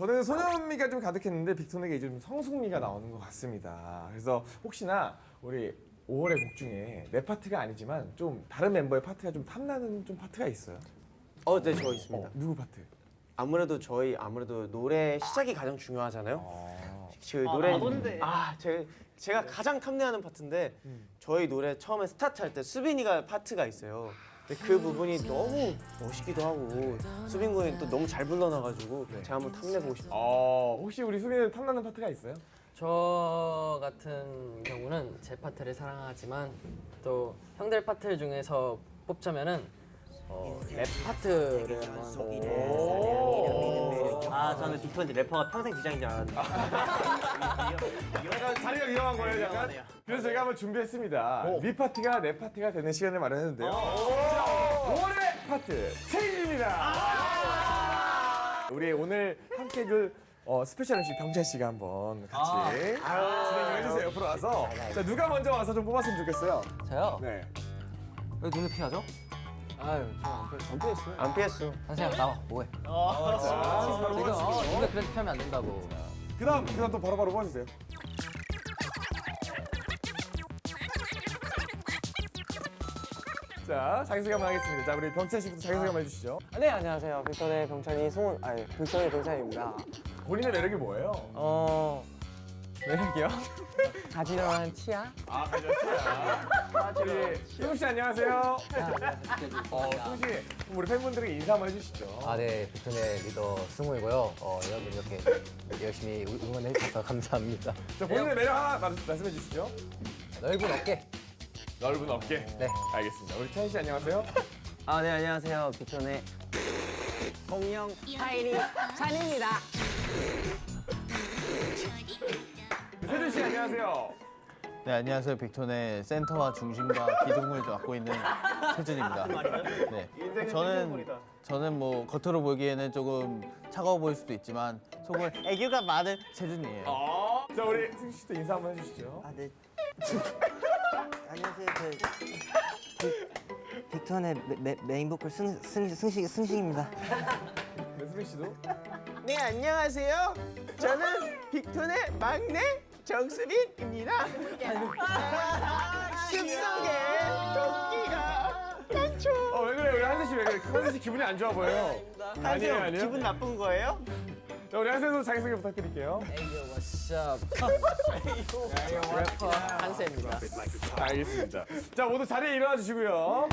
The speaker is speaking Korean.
저는 소년미가 좀 가득했는데 빅톤에게 이제 좀 성숙미가 나오는 것 같습니다. 그래서 혹시나 우리 5월의 곡 중에 내 파트가 아니지만 좀 다른 멤버의 파트가 좀 탐나는 좀 파트가 있어요. 어, 네, 저 있습니다. 어, 누구 파트? 아무래도 저희 아무래도 노래 시작이 가장 중요하잖아요. 어. 그 노래 아, 제가 제가 가장 탐내하는 파트인데 저희 노래 처음에 스타트 할 때 수빈이가 파트가 있어요. 근데 그 부분이 너무 멋있기도 하고 수빈 군이 또 너무 잘 불러놔가지고 제가 한번 탐내보고 싶어요. 어, 혹시 우리 수빈은 탐나는 파트가 있어요? 저 같은 경우는 제 파트를 사랑하지만 또 형들 파트 중에서 뽑자면은 어, 랩 파트를 한번 아 저는 빅톤이 래퍼가 평생 지장인 줄 알았는데 약간 자리가 위험한 거예요, 약간. 그래서 제가 한번 준비했습니다. 미 파트가 내 파트가 되는 시간을 마련했는데요. 자, 5월의 파트 체인입니다. 우리 오늘 함께 해줄 어, 스페셜 MC 병찬 씨가 한번 같이 진행을 해주세요. 옆으로 와서. 자, 누가 먼저 와서 좀 뽑았으면 좋겠어요. 저요? 네. 왜 눈을 피하죠? 아유 저안 피했어요 안 피했어. 선생님 나와 뭐해 지금 어. 눈을 그렇게 피하면 안 된다고 그 다음, 그 다음 또 바로바로 뽑아주세요. 자, 자기소개 한번 하겠습니다. 자, 우리 병찬 씨부터 자기소개 한번 해주시죠. 네, 안녕하세요. 빅톤의 병찬이 송은 아니 빅톤의 병찬입니다. 본인의 매력이 뭐예요? 어 매력이요? 가지런한 치아? 아, 가졌어요. 우리 승우 씨 안녕하세요. 어, 승우 씨, 그럼 우리 팬분들에게 인사 한번 해주시죠. 아, 네. 빅톤의 리더 승우이고요. 어, 여러분 이렇게 열심히 응원해 주셔서 감사합니다. 자, 본인의 매력 하나 말- 말씀해 주시죠. 넓은 어깨. 넓은 어깨. 네. 알겠습니다. 우리 찬희 씨 안녕하세요. 아 네 안녕하세요 빅톤의 공영 씨 안녕하세요. 네 안녕하세요 빅톤의 센터와 중심과 기둥을 맡고 있는 최준입니다. 네 저는 저는 뭐 겉으로 보기에는 조금 차가워 보일 수도 있지만 속은 애교가 많은 최준이에요. 어. 자, 우리 승우 씨도 인사 한번 해 주시죠. 아, 네. 안녕하세요. 저 빅- 빅톤의 메, 메, 메인 보컬 승, 승, 승식, 승식입니다. 네, 승우 씨도. 네, 안녕하세요. 저는 빅톤의 막내 정수빈입니다. 숲속에 토끼가 깡총. 어, 왜 그래? 우리 한세 씨왜 그래? 한세 씨 기분이 안 좋아 보여요. 아니에요, 아니에요. 기분 나쁜 거예요? 자, 우리 한세도 자기소개 부탁드릴게요. 에이요, 왓썹. 래퍼 한세입니다. 알겠습니다. 자, 모두 자리에 일어나 주시고요.